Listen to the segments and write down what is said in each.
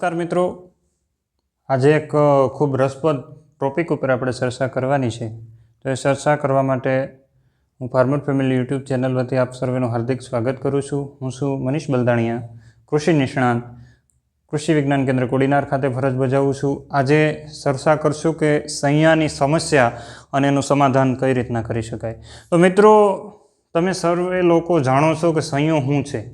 નમસ્કાર મિત્રો. આજે એક ખૂબ રસપ્રદ ટોપિક ઉપર આપણે ચર્ચા કરવાની છે. તો એ ચર્ચા કરવા માટે હું ફાર્મર ફેમિલી યુટ્યુબ ચેનલ વતી આપ સર્વેનું હાર્દિક સ્વાગત કરું છું. હું છું મનીષ બલદાણિયા, કૃષિ નિષ્ણાંત, કૃષિ વિજ્ઞાન કેન્દ્ર કોડીનાર ખાતે ફરજ બજાવું છું. આજે ચર્ચા કરશું કે સૈયાની સમસ્યા અને એનું સમાધાન કઈ રીતના કરી શકાય. તો મિત્રો, તમે સર્વે લોકો જાણો છો કે સંયો શું છે?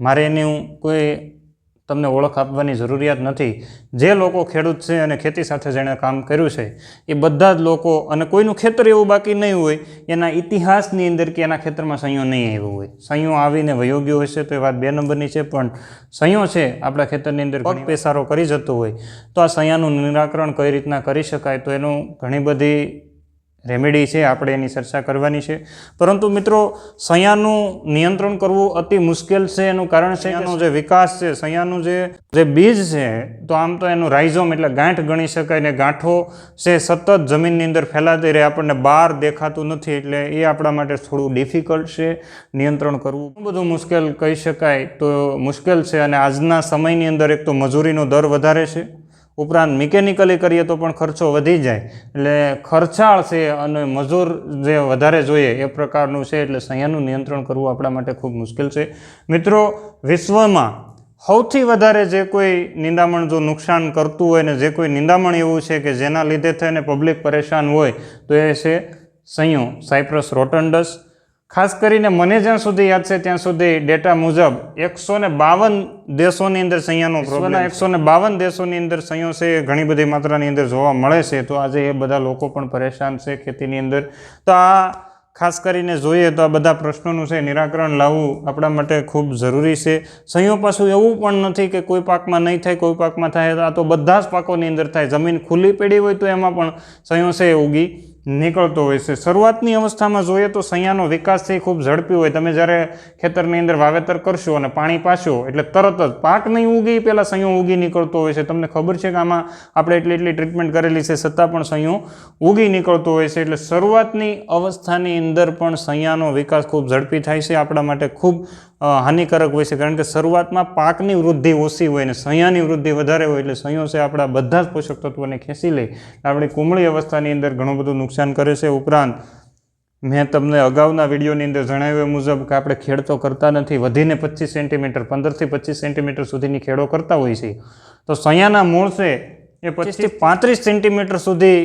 મારે એને હું કોઈ તમને ઓળખ આપવાની જરૂરિયાત નથી. જે લોકો ખેડૂત છે અને ખેતી સાથે જેણે કામ કર્યું છે એ બધા જ લોકો અને કોઈનું ખેતર એવું બાકી નહીં હોય એના ઇતિહાસની અંદર કે એના ખેતરમાં સંયો નહીં આવ્યો હોય. સંયો આવીને વયો ગયો હશે તો એ વાત બે નંબરની છે પણ સંયો છે આપણા ખેતરની અંદર પગ પેસારો કરી જતો હોય. તો આ સંયાનું નિરાકરણ કઈ રીતના કરી શકાય? તો એનું ઘણી બધી રેમેડી છે આપણે એની ચર્ચા કરવાની છે. પરંતુ મિત્રો સયાનું નિયંત્રણ કરવું અતિ મુશ્કેલ છે એનું કારણ છે એનો જે વિકાસ છે સૈયાનું જે જે બીજ છે તો આમ તો એનું રાઇઝોમ એટલે ગાંઠ ગણી શકાય ને ગાંઠો છે સતત જમીનની અંદર ફેલાતી રહે આપણને બહાર દેખાતું નથી એટલે એ આપણા માટે થોડું ડિફિકલ્ટ છે નિયંત્રણ કરવું. બધું મુશ્કેલ કહી શકાય તો મુશ્કેલ છે અને આજના સમયની અંદર એક તો મજૂરીનો દર વધારે છે. ઉપરાંત મિકેનિકલી કરીએ તો પણ ખર્ચો વધી જાય. એટલે ખર્ચાળ છે અને મજૂર જે વધારે જોઈએ એ પ્રકારનું છે, એટલે સંયાનું નિયંત્રણ કરવું આપણા માટે ખૂબ મુશ્કેલ છે. મિત્રો, વિશ્વમાં સૌથી વધારે જે કોઈ નિંદામણ જો નુકસાન કરતું હોય ને જે કોઈ નિંદામણ એવું છે કે જેના લીધે થઈને પબ્લિક પરેશાન હોય, તો એ છે સંયો સાયપ્રસ રોટન્ડસ ખાસ કરીને મને જ્યાં સુધી યાદ છે ત્યાં સુધી ડેટા મુજબ એકસો ને બાવન દેશોની અંદર સૈયાનો પ્રોબ્લેમ એકસો ને બાવન દેશોની અંદર સંયો છે એ ઘણી બધી માત્રાની અંદર જોવા મળે છે. તો આજે એ બધા લોકો પણ પરેશાન છે ખેતીની અંદર. તો આ ખાસ કરીને જોઈએ તો આ બધા પ્રશ્નોનું છે નિરાકરણ લાવવું આપણા માટે ખૂબ જરૂરી છે. સંયો પાછું એવું પણ નથી કે કોઈ પાકમાં નહીં થાય કોઈ પાકમાં થાય આ તો બધા જ પાકોની અંદર થાય. જમીન ખુલ્લી પડી હોય તો એમાં પણ સંયો છે ઉગી. નીકળતો હોય છે. શરૂઆતની અવસ્થામાં જોઈએ તો સૈયાનો વિકાસ છે ખૂબ ઝડપી હોય. તમે જ્યારે ખેતરની અંદર વાવેતર કરશો અને પાણી પાશો, એટલે તરત જ પાક નહીં ઉગી પહેલાં સંયો ઉગી નીકળતો હોય છે. તમને ખબર છે કે આમાં આપણે એટલી એટલી ટ્રીટમેન્ટ કરેલી છે, છતાં પણ સંયો ઉગી નીકળતો હોય છે. એટલે શરૂઆતની અવસ્થાની અંદર પણ સૈયાનો વિકાસ ખૂબ ઝડપી થાય છે. આપણા માટે ખૂબ હાનિકારક હોય છે. કારણ કે શરૂઆતમાં પાકની વૃદ્ધિ ઓછી હોય ને સૈયાની વૃદ્ધિ વધારે હોય એટલે સંયો છે આપણા બધા જ પોષક તત્વોને ખેંચી લે. આપણી કુમળી અવસ્થાની અંદર ઘણું બધું નુકસાન કરે છે. ઉપરાંત મેં તમને અગાઉના વિડીયોની અંદર જણાવ્યા મુજબ કે આપણે ખેડ તો કરતા નથી. વધીને પચીસ સેન્ટીમીટર, પંદરથી પચીસ સેન્ટીમીટર સુધીની ખેડો કરતા હોય છે. તો સયાના મૂળ છે એ પચીસથી પાંત્રીસ સેન્ટીમીટર સુધી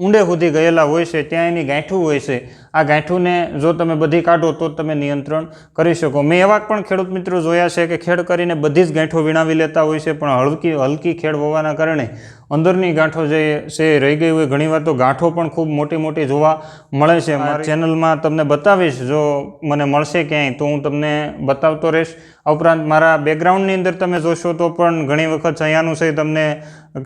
ઊંડે સુધી ગયેલા હોય છે, ત્યાં એની ગાંઠું હોય છે. આ ગાંઠુંને જો તમે બધી કાઢો તો તમે નિયંત્રણ કરી શકો. મેં એવા પણ ખેડૂત મિત્રો જોયા છે કે ખેડ કરીને બધી જ ગાંઠો વીણાવી લેતા હોય છે, પણ હલકી હલકી ખેડ હોવાના કારણે અંદરની ગાંઠો જે છે રહી ગઈ હોય. ઘણીવાર તો ગાંઠો પણ ખૂબ મોટી મોટી જોવા મળે છે. મારી ચેનલમાં તમને બતાવીશ. જો મને મળશે ક્યાંય તો હું તમને બતાવતો રહીશ. આ ઉપરાંત મારા બેકગ્રાઉન્ડની અંદર તમે જોશો તો પણ ઘણી વખત સૈયાનું છે, તમને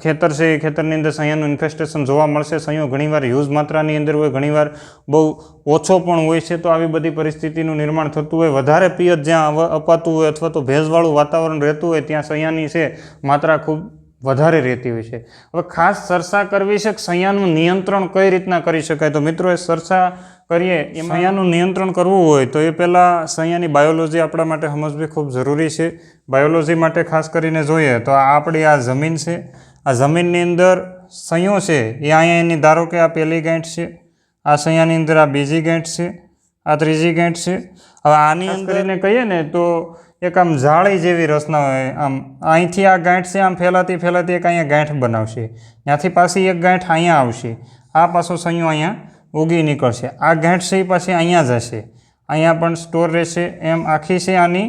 ખેતર છે ખેતરની અંદર સૈયાનું ઇન્ફેસ્ટેશન જોવા મળશે. સૈયો ઘણીવાર યુઝ માત્રાની અંદર હોય ઘણીવાર બહુ ઓછો પણ હોય છે, તો આવી બધી પરિસ્થિતિનું નિર્માણ થતું હોય. વધારે પિયત જ્યાં અપાતું હોય અથવા તો ભેજવાળું વાતાવરણ રહેતું હોય, ત્યાં સૈયાની છે, માત્રા ખૂબ વધારે રહેતી હોય છે. હવે ખાસ ચર્ચા કરવી છે કે સૈયાનું નિયંત્રણ કઈ રીતના કરી શકાય? તો મિત્રો એ ચર્ચા કરીએ એમાં સૈયાનું નિયંત્રણ કરવું હોય તો એ પહેલાં સૈયાની બાયોલોજી આપણા માટે સમજવી ખૂબ જરૂરી છે. બાયોલોજી માટે ખાસ કરીને જોઈએ તો આ આપણી આ જમીન છે. આ જમીનની અંદર સંયો છે એ અહીંયા એની ધારો કે આ પહેલી ગાંઠ છે આ સૈયાની અંદર આ બીજી ગાંઠ છે આ ત્રીજી ગાંઠ છે. હવે આની અંદર કરીને કહીએ ને તો એક આમ જાળી જેવી રચના હોય. આમ અહીંથી આ ગાંઠ છે, આમ ફેલાતી ફેલાતી એક અહીંયા ગાંઠ બનાવશે. ત્યાંથી પાછી એક ગાંઠ અહીંયા આવશે. આ પાછો સંયો અહીંયા ઉગી નીકળશે. આ ગાંઠ છે પાછી અહીંયા જશે. અહીંયા પણ સ્ટોર રહેશે. એમ આખી છે આની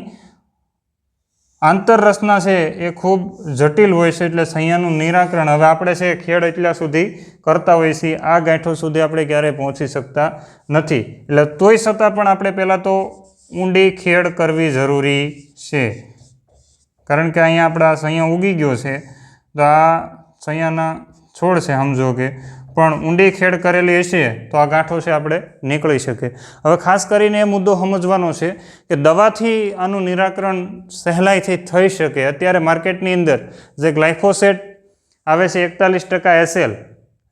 આંતરરચના છે એ ખૂબ જટિલ હોય છે એટલે સૈયાનું નિરાકરણ હવે આપણે છે ખેડ એટલા સુધી કરતા હોઈએ છીએ. આ ગાંઠો સુધી આપણે ક્યારેય પહોંચી શકતા નથી. એટલે તોય છતાં પણ આપણે પહેલાં તો ઊંડી ખેડ કરવી જરૂરી છે. કારણ કે અહીંયા આપણે આ સૈયા ઉગી ગયો છે. તો આ સૈયાના છોડ છે સમજો કે. પણ ઊંડી ખેડ કરેલી હશે તો આ ગાંઠો છે આપણે નીકળી શકે. હવે ખાસ કરીને એ મુદ્દો સમજવાનો છે કે દવાથી આનું નિરાકરણ સહેલાઈથી થઈ શકે. અત્યારે માર્કેટની અંદર જે ગ્લાયફોસેટ આવે છે એકતાલીસ ટકા એસએલ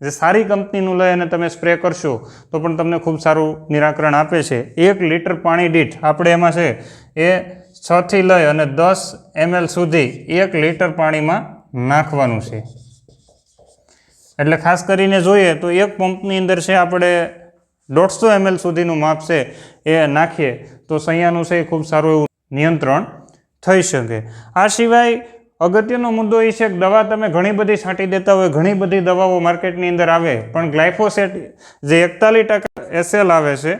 જે સારી કંપનીનું લઈ અને તમે સ્પ્રે કરશો, તો પણ તમને ખૂબ સારું નિરાકરણ આપે છે. એક લીટર પાણી દીઠ આપણે એમાં છે એ છથી લઈ અને દસ એમએલ સુધી એક લીટર પાણીમાં નાખવાનું છે. એટલે ખાસ કરીને જોઈએ તો એક પંપની અંદર છે આપણે દોઢસો એમએલ સુધીનું માપ છે એ નાખીએ તો સૈયાનું છે એ ખૂબ સારું એવું નિયંત્રણ થઈ શકે. આ સિવાય અગત્યનો મુદ્દો એ છે કે દવા તમે ઘણી બધી છાંટી દેતા હોય, ઘણી બધી દવાઓ માર્કેટની અંદર આવે, પણ ગ્લાયફોસેટ જે એકતાલીસ ટકા એસએલ આવે છે,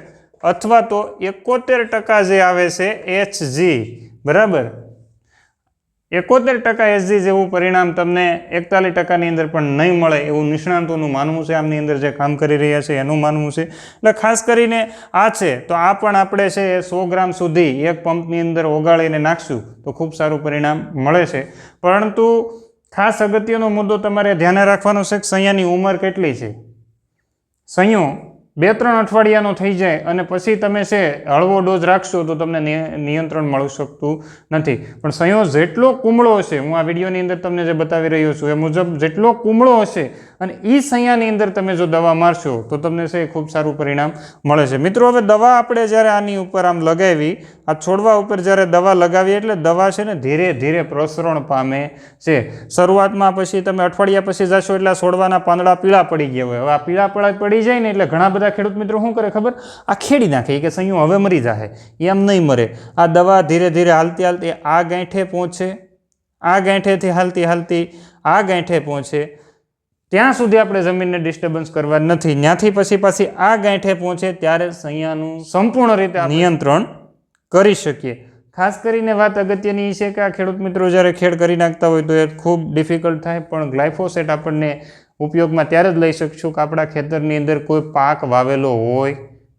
અથવા તો એકોતેર ટકા જે આવે છે એચજી, બરાબર? એકોતેર ટકા એસજી જેવું પરિણામ તમને એકતાલીસ ટકાની અંદર પણ નહીં મળે એવું નિષ્ણાંતોનું માનવું છે આમની અંદર જે કામ કરી રહ્યા છે એનું માનવું છે. એટલે ખાસ કરીને આ છે, તો આ પણ આપણે છે એ સો ગ્રામ સુધી એક પંપની અંદર ઓગાળીને નાખશું તો ખૂબ સારું પરિણામ મળે છે. પરંતુ ખાસ અગત્યનો મુદ્દો તમારે ધ્યાને રાખવાનો છે કે સૈયાની ઉંમર કેટલી છે? સૈયો બે ત્રણ અઠવાડિયાનો થઈ જાય અને પછી તમે છે હળવો ડોઝ રાખશો તો તમને નિય- નિયંત્રણ મળી શકતું નથી. પણ સંયોજ જેટલો કુમળો હશે, હું આ વિડીયોની અંદર તમને જે બતાવી રહ્યો છું, એ મુજબ જેટલો કુમળો હશે અને એ સૈયાની અંદર તમે જો દવા મારશો, તો તમને છે ખૂબ સારું પરિણામ મળે છે. મિત્રો, હવે દવા આપણે જ્યારે આની ઉપર આમ લગાવી, આ છોડવા ઉપર જ્યારે દવા લગાવીએ એટલે દવા છે ને ધીરે ધીરે પ્રસરણ પામે છે. શરૂઆતમાં પછી તમે અઠવાડિયા પછી જશો એટલે આ છોડવાના પાંદડા પીળા પડી ગયા હોય. હવે આ પીળા પડા પડી જાય ને એટલે ઘણા બધા ખેડૂત મિત્રો શું કરે ખબર? આ ખેડી નાખે. કે સંયું હવે મરી જાય એમ નહીં મરે. આ દવા ધીરે ધીરે હાલતી હાલતી આ ગાંઠે પહોંચે. આ ગાંઠેથી હાલતી હાલતી આ ગાંઠે પહોંચે. ત્યાં સુધી આપણે જમીનને ડિસ્ટર્બન્સ કરવા નથી. ત્યાંથી પછી પાછી આ ગાંઠે પહોંચે ત્યારે સૈયાનું સંપૂર્ણ રીતે નિયંત્રણ કરી શકીએ. ખાસ કરીને વાત અગત્યની છે કે આ ખેડૂત મિત્રો જ્યારે ખેડ કરી નાખતા હોય તો એ ખૂબ ડિફિકલ્ટ થાય, પણ ગ્લાયફોસેટ આપણને ઉપયોગમાં ત્યારે જ લઈ શકશું કે આપણા ખેતરની અંદર કોઈ પાક વાવેલો હોય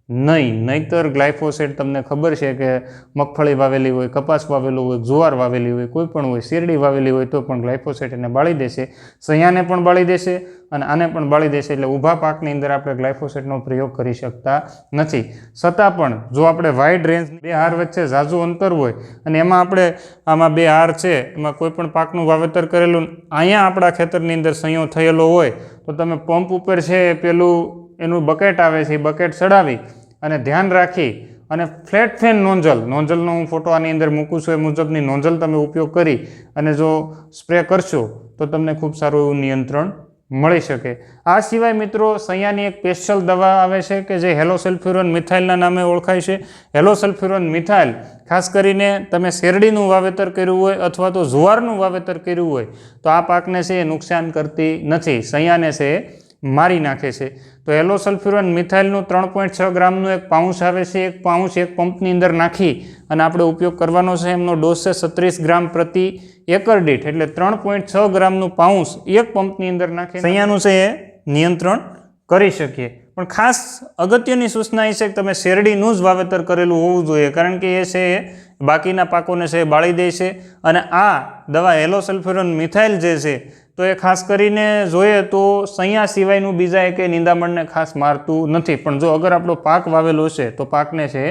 નહીં, નહીતર ગ્લાયફોસેટ તમને ખબર છે કે મગફળી વાવેલી હોય, કપાસ વાવેલું હોય, જુવાર વાવેલી હોય, કોઈ પણ હોય, શેરડી વાવેલી હોય તો પણ ગ્લાયફોસેટ એને બાળી દેશે. સૈયાને પણ બાળી દેશે અને આને પણ બાળી દેશે એટલે ઊભા પાકની અંદર આપણે ગ્લાયફોસેટનો પ્રયોગ કરી શકતા નથી. છતાં પણ જો આપણે વાઇડ રેન્જ બે હાર વચ્ચે ઝાઝું અંતર હોય અને એમાં આપણે આમાં બે હાર છે, એમાં કોઈ પણ પાકનું વાવેતર કરેલું, અહીંયા આપણા ખેતરની અંદર સંયો થયેલો હોય, તો તમે પંપ ઉપર છે પેલું એનું બકેટ આવે છે, એ બકેટ ચડાવી અને ધ્યાન રાખી અને ફ્લેટ ફેન નોંઝલ નોંઝલનો હું ફોટો આની અંદર મૂકું છું, એ મુજબની નોંઝલ તમે ઉપયોગ કરી અને જો સ્પ્રે કરશો, તો તમને ખૂબ સારું એવું નિયંત્રણ મળી શકે. આ સિવાય મિત્રો, સૈયાની એક સ્પેશિયલ દવા આવે છે કે જે હેલોસલ્ફ્યુરોન મિથાઇલના નામે ઓળખાય છે. હેલોસલ્ફ્યુરોન મિથાઇલ, ખાસ કરીને તમે શેરડીનું વાવેતર કર્યું હોય અથવા તો જુવારનું વાવેતર કર્યું હોય, તો આ પાકને છે એ નુકસાન કરતી નથી. સૈયાને છે એ મારી નાખે છે. તો એલોસલ્ફ્યુરન મિથાઇલનું ત્રણ પોઈન્ટ છ ગ્રામનું એક પાઉન્સ આવે છે. એક પાઉન્સ એક પંપની અંદર નાખી અને આપણે ઉપયોગ કરવાનો છે. એમનો ડોઝ છે સત્રીસ ગ્રામ પ્રતિ એકર દીઠ. એટલે ત્રણ પોઈન્ટ છ ગ્રામનું પાઉન્સ એક પંપની અંદર નાખી અહીંયાનું છે એ નિયંત્રણ કરી શકીએ. પણ ખાસ અગત્યની સૂચના એ છે કે તમે શેરડીનું જ વાવેતર કરેલું હોવું જોઈએ. કારણ કે એ છે એ બાકીના પાકોને છે એ બાળી દે છે. અને આ દવા એલોસલ્ફ્યુરન મિથાઇલ જે છે તો એ ખાસ કરીને જોઈએ તો સૈયા સિવાયનું બીજા એકે નિંદામણને ખાસ મારતું નથી. પણ જો અગર આપણો પાક વાવેલો છે, તો પાકને છે,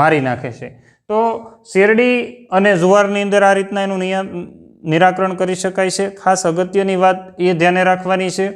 મારી નાખે છે. તો શેરડી અને જુવારની અંદર આ રીતના એનું નિરાકરણ કરી શકાય છે. ખાસ અગત્યની વાત એ ધ્યાને રાખવાની છે.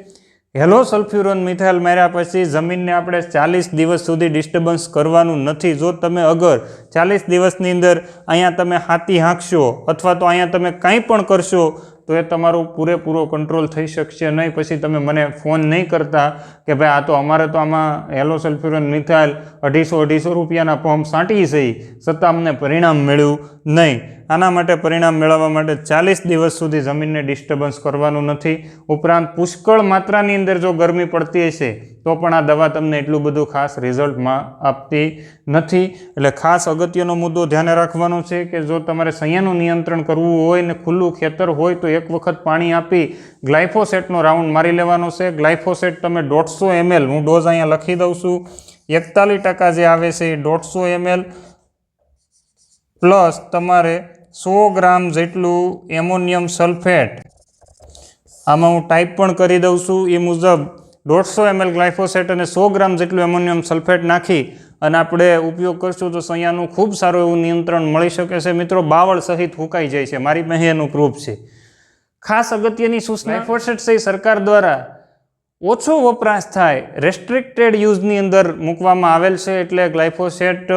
હેલો સલ્ફ્યુરોન મિથાઇલ માર્યા પછી જમીનને આપણે ચાલીસ દિવસ સુધી ડિસ્ટર્બન્સ કરવાનું નથી. જો તમે અગર ચાલીસ દિવસની અંદર અહીંયા તમે હાથી હાંકશો અથવા તો અહીંયા તમે કાંઈ પણ કરશો તો એ તમારો પૂરેપૂરો કંટ્રોલ થઈ શકશે નહીં. પછી તમે મને ફોન નહીં કરતા કે ભાઈ આ તો અમારે તો આમાં હેલો સલ્ફ્યુરન મિથાઇલ અઢીસો અઢીસો રૂપિયાના પંપ સાંટી જઈ છતાં અમને પરિણામ મળ્યું નહીં. આના માટે પરિણામ મેળવવા માટે ચાલીસ દિવસ સુધી જમીનને ડિસ્ટર્બન્સ કરવાનું નથી. ઉપરાંત પુષ્કળ માત્રાની અંદર જો ગરમી પડતી હશે, તો પણ આ દવા તમને એટલું બધું ખાસ રિઝલ્ટમાં આપતી નથી. એટલે ખાસ અગત્યનો મુદ્દો ધ્યાને રાખવાનો છે કે જો તમારે સૈયાનું નિયંત્રણ કરવું હોય ને ખુલ્લું ખેતર હોય, તો એક વખત પાણી આપી ગ્લાયફોસેટનો રાઉન્ડ મારી લેવાનો છે. ગ્લાયફોસેટ તમે દોઢસો એમએલ, હું ડોઝ અહીંયા લખી દઉં છું. એકતાલીસ ટકા જે આવે છે એ દોઢસો એમએલ. પ્લસ તમારે સો ગ્રામ જેટલું એમોનિયમ સલ્ફેટ. આમાં હું ટાઈપ પણ કરી દઉં છું. એ મુજબ દોઢસો એમએલ ગ્લાયફોસેટ અને સો ગ્રામ જેટલું એમોનિયમ સલ્ફેટ નાખી અને આપણે ઉપયોગ કરશું તો સૈયાનું ખૂબ સારું એવું નિયંત્રણ મળી શકે છે. મિત્રો, બાવળ સહિત ફૂંકાઈ જાય છે. મારી પાસે એનું પ્રૂફ છે. ખાસ અગત્યની સૂચના ગ્લાયફોસેટ છે સરકાર દ્વારા ઓછો વપરાશ થાય રેસ્ટ્રિક્ટેડ યુઝની અંદર મૂકવામાં આવેલ છે એટલે ગ્લાયફોસેટ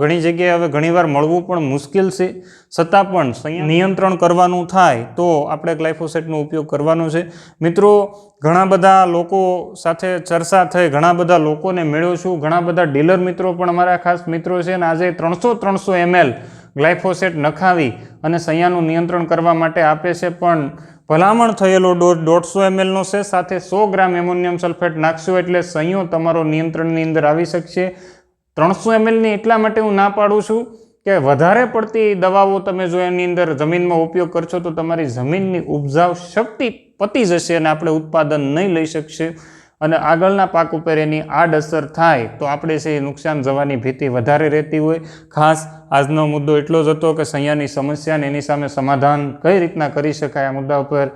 ઘણી જગ્યાએ હવે ઘણીવાર મળવું પણ મુશ્કેલ છે. છતાં પણ નિયંત્રણ કરવાનું થાય તો આપણે ગ્લાયફોસેટનો ઉપયોગ કરવાનો છે. મિત્રો, ઘણા બધા લોકો સાથે ચર્ચા થઈ, ઘણા બધા લોકોને મેળ્યો છું. ઘણા બધા ડીલર મિત્રો પણ અમારા ખાસ મિત્રો છે અને આજે ત્રણસો ત્રણસો એમએલ ગ્લાયફોસેટ નખાવી અને સૈયાનું નિયંત્રણ કરવા માટે આપે છે. પણ ભલામણ થયેલો ડોઝ દોઢસો એમએલનો છે, સાથે સો ગ્રામ એમોનિયમ સલ્ફેટ નાખશો એટલે સંયો તમારો નિયંત્રણની અંદર આવી શકશે. ત્રણસો એમએલની એટલા માટે હું ના પાડું છું કે વધારે પડતી દવાઓ તમે જો એની અંદર જમીનમાં ઉપયોગ કરશો તો તમારી જમીનની ઉપજાવ શક્તિ પતી જશે અને આપણે ઉત્પાદન નહીં લઈ શકશે. અને આગળના પાક ઉપર એની આડઅસર થાય તો આપણે છે એ નુકસાન જવાની ભીતિ વધારે રહેતી હોય. ખાસ આજનો મુદ્દો એટલો જ હતો કે સૈયાની સમસ્યા ને એની સામે સમાધાન કઈ રીતના કરી શકાય આ મુદ્દા ઉપર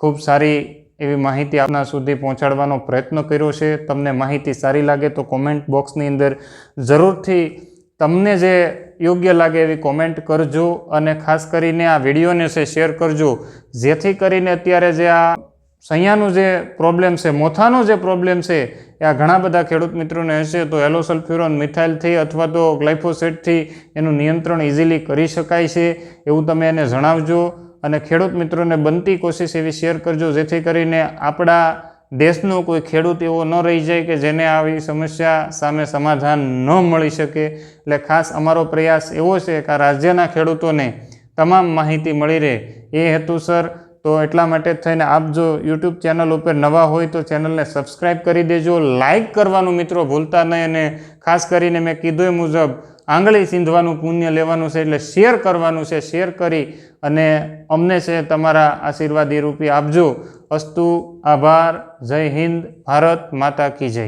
ખૂબ સારી એવી માહિતી આપના સુધી પહોંચાડવાનો પ્રયત્ન કર્યો છે. તમને માહિતી સારી લાગે તો કોમેન્ટ બોક્સની અંદર જરૂરથી તમને જે યોગ્ય લાગે એવી કોમેન્ટ કરજો અને ખાસ કરીને આ વિડીયોને છે શેર કરજો. જેથી કરીને અત્યારે જે આ સૈયાનું જે પ્રોબ્લેમ છે, મોથાનો જે પ્રોબ્લેમ છે, એ આ ઘણા બધા ખેડૂત મિત્રોને હશે તો એલોસલ્ફ્યુરોન મિથાઇલથી અથવા તો ગ્લાયફોસેટથી એનું નિયંત્રણ ઇઝીલી કરી શકાય છે એવું તમે એને જણાવજો. અને ખેડૂત મિત્રોને બનતી કોશિશ એવી શેર કરજો, જેથી કરીને આપણા દેશનો કોઈ ખેડૂત એવો ન રહી જાય કે જેને આવી સમસ્યા સામે સમાધાન ન મળી શકે. એટલે ખાસ અમારો પ્રયાસ એવો છે કે આ રાજ્યના ખેડૂતોને તમામ માહિતી મળી રહે. એ હેતુસર તો એટલા માટે થઈને આપ જો યુટ્યુબ ચેનલ ઉપર નવા હોય તો ચેનલને સબસ્ક્રાઈબ કરી દેજો લાઇક કરવાનું મિત્રો ભૂલતા નહીં અને ખાસ કરીને મેં કીધું એ મુજબ આંગળી સીંધવાનું પુણ્ય લેવાનું છે એટલે શેર કરવાનું છે શેર કરી અને અમને છે તમારા આશીર્વાદી રૂપી આપજો. અસ્તુ, આભાર, જય હિન્દ, ભારત માતા કી જય.